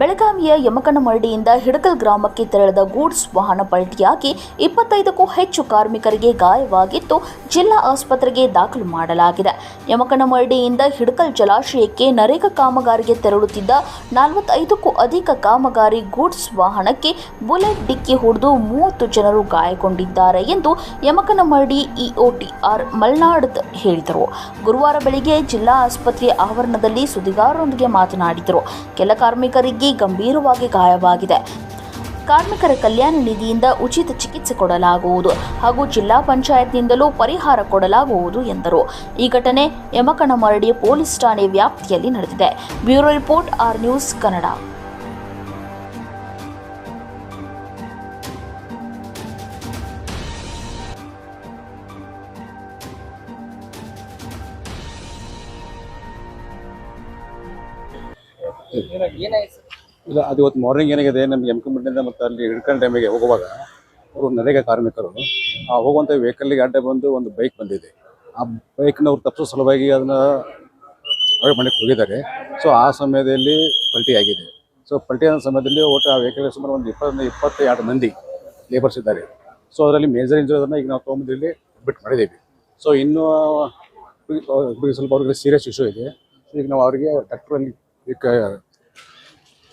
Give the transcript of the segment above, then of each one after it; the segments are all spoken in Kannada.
ಬೆಳಗಾವಿಯ ಯಮಕನಮರಡಿಯಿಂದ ಹಿಡಕಲ್ ಗ್ರಾಮಕ್ಕೆ ತೆರಳಿದ ಗೂಡ್ಸ್ ವಾಹನ ಪಲ್ಟಿಯಾಗಿ ಇಪ್ಪತ್ತೈದಕ್ಕೂ ಹೆಚ್ಚು ಕಾರ್ಮಿಕರಿಗೆ ಗಾಯವಾಗಿದ್ದು ಜಿಲ್ಲಾ ಆಸ್ಪತ್ರೆಗೆ ದಾಖಲು ಮಾಡಲಾಗಿದೆ. ಯಮಕನಮರಡಿಯಿಂದ ಹಿಡಕಲ್ ಜಲಾಶಯಕ್ಕೆ ನರೇಗಾ ಕಾಮಗಾರಿಗೆ ತೆರಳುತ್ತಿದ್ದ ನಲವತ್ತೈದಕ್ಕೂ ಅಧಿಕ ಕಾಮಗಾರಿ ಗೂಡ್ಸ್ ವಾಹನಕ್ಕೆ ಬುಲೆಟ್ ಡಿಕ್ಕಿ ಹೊಡೆದು ಮೂವತ್ತು ಜನರು ಗಾಯಗೊಂಡಿದ್ದಾರೆ ಎಂದು ಯಮಕನಮರಡಿ ಇಒಟಿಆರ್ ಮಲ್ನಾಡ್ ಹೇಳಿದರು. ಗುರುವಾರ ಬೆಳಿಗ್ಗೆ ಜಿಲ್ಲಾ ಆಸ್ಪತ್ರೆ ಆವರಣದಲ್ಲಿ ಸುದ್ದಿಗಾರರೊಂದಿಗೆ ಮಾತನಾಡಿದರು. ಕೆಲ ಕಾರ್ಮಿಕರಿಗೆ ಗಂಭೀರವಾಗಿ ಗಾಯವಾಗಿದೆ. ಕಾರ್ಮಿಕರ ಕಲ್ಯಾಣ ನಿಧಿಯಿಂದ ಉಚಿತ ಚಿಕಿತ್ಸೆ ಕೊಡಲಾಗುವುದು ಹಾಗೂ ಜಿಲ್ಲಾ ಪಂಚಾಯತ್ನಿಂದಲೂ ಪರಿಹಾರ ಕೊಡಲಾಗುವುದು ಎಂದರು. ಈ ಘಟನೆ ಯಮಕನಮರಡಿ ಪೊಲೀಸ್ ಠಾಣೆ ವ್ಯಾಪ್ತಿಯಲ್ಲಿ ನಡೆದಿದೆ. Bureau report R news Kannada. ಇಲ್ಲ, ಅದು ಇವತ್ತು ಮಾರ್ನಿಂಗ್ ಏನಾಗಿದೆ, ನಮ್ಗೆ ಕಂಪ್ನಿಯಿಂದ ಮತ್ತು ಅಲ್ಲಿ ಹಿಡ್ಕೊಂಡು ಟೈಮಿಗೆ ಹೋಗುವಾಗ, ಅವರು ನರೇಗಾ ಕಾರ್ಮಿಕರು, ಆ ಹೋಗುವಂಥ ವೆಹಿಕಲ್ಗೆ ಅಡ್ಡ ಬಂದು ಒಂದು ಬೈಕ್ ಬಂದಿದೆ. ಆ ಬೈಕ್ನ ಅವ್ರು ತಪ್ಪಿಸೋ ಸಲುವಾಗಿ ಅದನ್ನ ಅವಾಯ್ಡ್ ಮಾಡಕ್ಕೆ ಹೋಗಿದ್ದಾರೆ. ಸೊ ಆ ಸಮಯದಲ್ಲಿ ಪಲ್ಟಿ ಆಗಿದೆ. ಸೊ ಪಲ್ಟಿ ಆದ ಸಮಯದಲ್ಲಿ ಒಟ್ಟು ಆ ವೆಹಿಕಲ್ ಸುಮಾರು ಒಂದು ಇಪ್ಪತ್ತೊಂದು ಇಪ್ಪತ್ತೆರಡು ಮಂದಿ ಲೇಬರ್ಸ್ ಇದ್ದಾರೆ. ಸೊ ಅದರಲ್ಲಿ ಮೇಜರ್ ಇಂಜುರಿ ಅದನ್ನು ಈಗ ನಾವು ತೊಗೊಂಬಂದು ಇಲ್ಲಿ ಬಿಟ್ಟು ಮಾಡಿದ್ದೀವಿ. ಸೊ ಇನ್ನೂ ಸ್ವಲ್ಪ ಅವ್ರಿಗೆ ಸೀರಿಯಸ್ ಇಶ್ಯೂ ಇದೆ. ಈಗ ನಾವು ಅವರಿಗೆ ಡಾಕ್ಟ್ರಲ್ಲಿ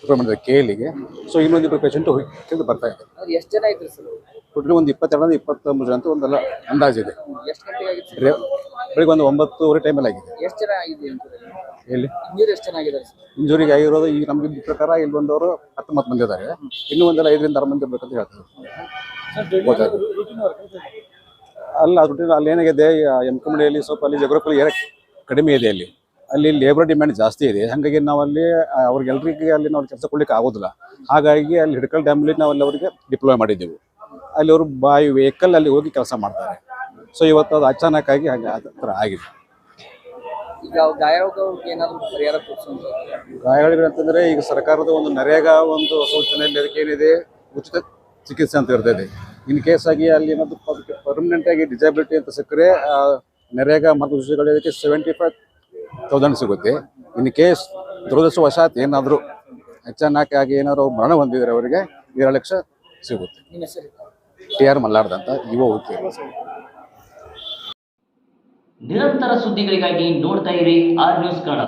ಮಾಡಿದ್ದಾರೆ ಕೆ ಎಲ್ಲಿಗೆ ಸೊ ಇನ್ನೊಂದು ಇಬ್ಬರು ಪೇಷಂಟ್ ಹೋಗಿ ಬರ್ತಾ ಇದೆ. ಎಷ್ಟು ಜನ ಇದ್ರು ಸರ್? ಟೋಟಲಿ ಒಂದು ಇಪ್ಪತ್ತೆರಡರಿಂದ ಇಪ್ಪತ್ತೊಂಬತ್ತು ಜನ ಅಂತ ಒಂದೆಲ್ಲ ಅಂದಾಜಿದೆ ಎಷ್ಟು ಗಂಟೆಗೆ ಆಗಿತ್ತು ರೇ- ಬೆಳಿಗ್ಗೆ ಒಂದು ಒಂಬತ್ತುವರೆ ಟೈಮಲ್ಲಿ ಆಗಿದೆ. ಎಷ್ಟು ಜನ ಆಗಿದೆ ಎಲ್ಲಿ ಇಂಜೂರಿ ಎಷ್ಟು ಸರ್? ಇಂಜುರಿಗೆ ಆಗಿರೋದು ಈಗ ನಮಗೆ ಪ್ರಕಾರ ಇಲ್ಲಿ ಬಂದವರು ಹತ್ತೊಂಬತ್ತು ಮಂದಿ ಇದ್ದಾರೆ. ಇನ್ನೂ ಒಂದೆಲ್ಲ ಐದರಿಂದ ಆರು ಮಂದಿ ಇರ್ಬೇಕಂತ ಹೇಳ್ತಾರೆ. ಅಲ್ಲ ಅದು ಅಲ್ಲಿ ಏನಾಗಿದೆ? ಎಂ ಅಲ್ಲಿ ಸ್ವಲ್ಪ ಅಲ್ಲಿ ಜಗ್ರಫಲ್ಲಿ ಏರ ಕಡಿಮೆ ಇದೆ ಅಲ್ಲಿ. ಅಲ್ಲಿ ಲೇಬರ್ ಡಿಮ್ಯಾಂಡ್ ಜಾಸ್ತಿ ಇದೆ. ಹಾಗಾಗಿ ನಾವು ಅಲ್ಲಿ ಆ, ಅವ್ರಿಗೆಲ್ರಿಗೆ ಅಲ್ಲಿ ನಾವು ಕೆಲಸ ಕೊಡ್ಲಿಕ್ಕೆ ಆಗೋದಿಲ್ಲ. ಹಾಗಾಗಿ ಅಲ್ಲಿ ಹಿಡಕಲ್ ಡ್ಯಾಮಲ್ಲಿ ನಾವು ಅಲ್ಲಿ ಅವರಿಗೆ ಡಿಪ್ಲೋಯ್ ಮಾಡಿದ್ದೆವು. ಅಲ್ಲಿ ಅವರು ಬಾಯಿ ವೆಹಿಕಲ್ ಅಲ್ಲಿ ಹೋಗಿ ಕೆಲಸ ಮಾಡ್ತಾರೆ. ಸೊ ಇವತ್ತು ಅದು ಅಚಾನಕ್ ಆಗಿ ಹಾಗೆ ಆ ಥರ ಆಗಿದೆ. ಅಂತಂದ್ರೆ ಈಗ ಸರ್ಕಾರದ ಒಂದು ನರೇಗಾ ಒಂದು ಸೂಚನೆಯಲ್ಲಿ ಅದಕ್ಕೆ ಏನಿದೆ? ಉಚಿತ ಚಿಕಿತ್ಸೆ ಅಂತ ಇರ್ತದೆ. ಇನ್ ಕೇಸ್ ಆಗಿ ಅಲ್ಲಿ ಏನಾದ್ರು ಪರ್ಮನೆಂಟ್ ಆಗಿ ಡಿಸಬಿಲಿಟಿ ಅಂತ ಸಿಕ್ಕರೆ ನರೇಗಾ ಮಾರ್ಗಸೂಚಿಗಳು ಇದಕ್ಕೆ ಸೆವೆಂಟಿ ಫೈವ್ ತೌಸಂಡ್ ಸಿಗುತ್ತೆ. ಇನ್ ಕೇಸ್ ದುರದೃಷ್ಟವಶಾತ್ ಏನಾದರೂ ಅಚಾನಕ್ ಆಗಿ ಏನಾದ್ರು ಮರಣ ಹೊಂದಿದ್ರೆ ಅವರಿಗೆ ಏಳು ಲಕ್ಷ ಸಿಗುತ್ತೆ. ಟಿ ಆರ್ ಮಲ್ಲಾರ್ದ ಅಂತ ಯುವ ಉದ್ಯೋಗ ನಿರಂತರ ಸುದ್ದಿಗಳಿಗಾಗಿ ನೋಡ್ತಾ ಇರಿ ಆರ್ ನ್ಯೂಸ್ ಕನ್ನಡ.